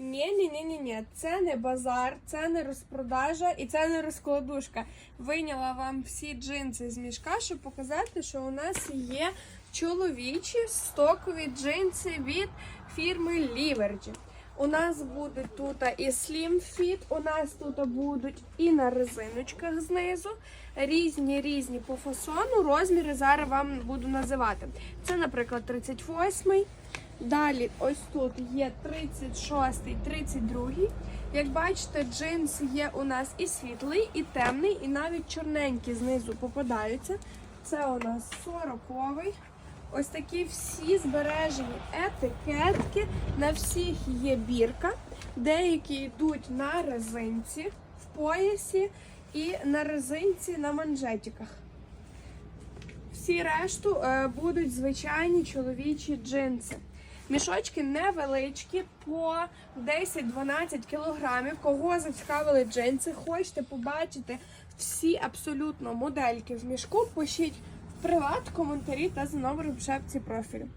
Ні, ні, ні, ні, ні. Це не базар, це не розпродажа і це не розкладушка. Вийняла вам всі джинси з мішка, щоб показати, що у нас є чоловічі стокові джинси від фірми Ліверджі. У нас будуть тут і Slim Fit, у нас тут будуть і на резиночках знизу. Різні різні по фасону. Розміри зараз вам буду називати. Це, наприклад, 38-й. Далі, ось тут є 36-й, 32-й. Як бачите, джинс є у нас і світлий, і темний, і навіть чорненькі знизу попадаються. Це у нас 40-й. Ось такі всі збережені етикетки. На всіх є бірка. Деякі йдуть на резинці в поясі і на резинці на манжетиках. Всі решту е, будуть звичайні чоловічі джинси. Мішочки невеличкі, по 10-12 кілограмів. Кого зацікавили джинси, хочете побачити всі абсолютно модельки в мішку, пишіть в приват коментарі та за номером в шапці профілю.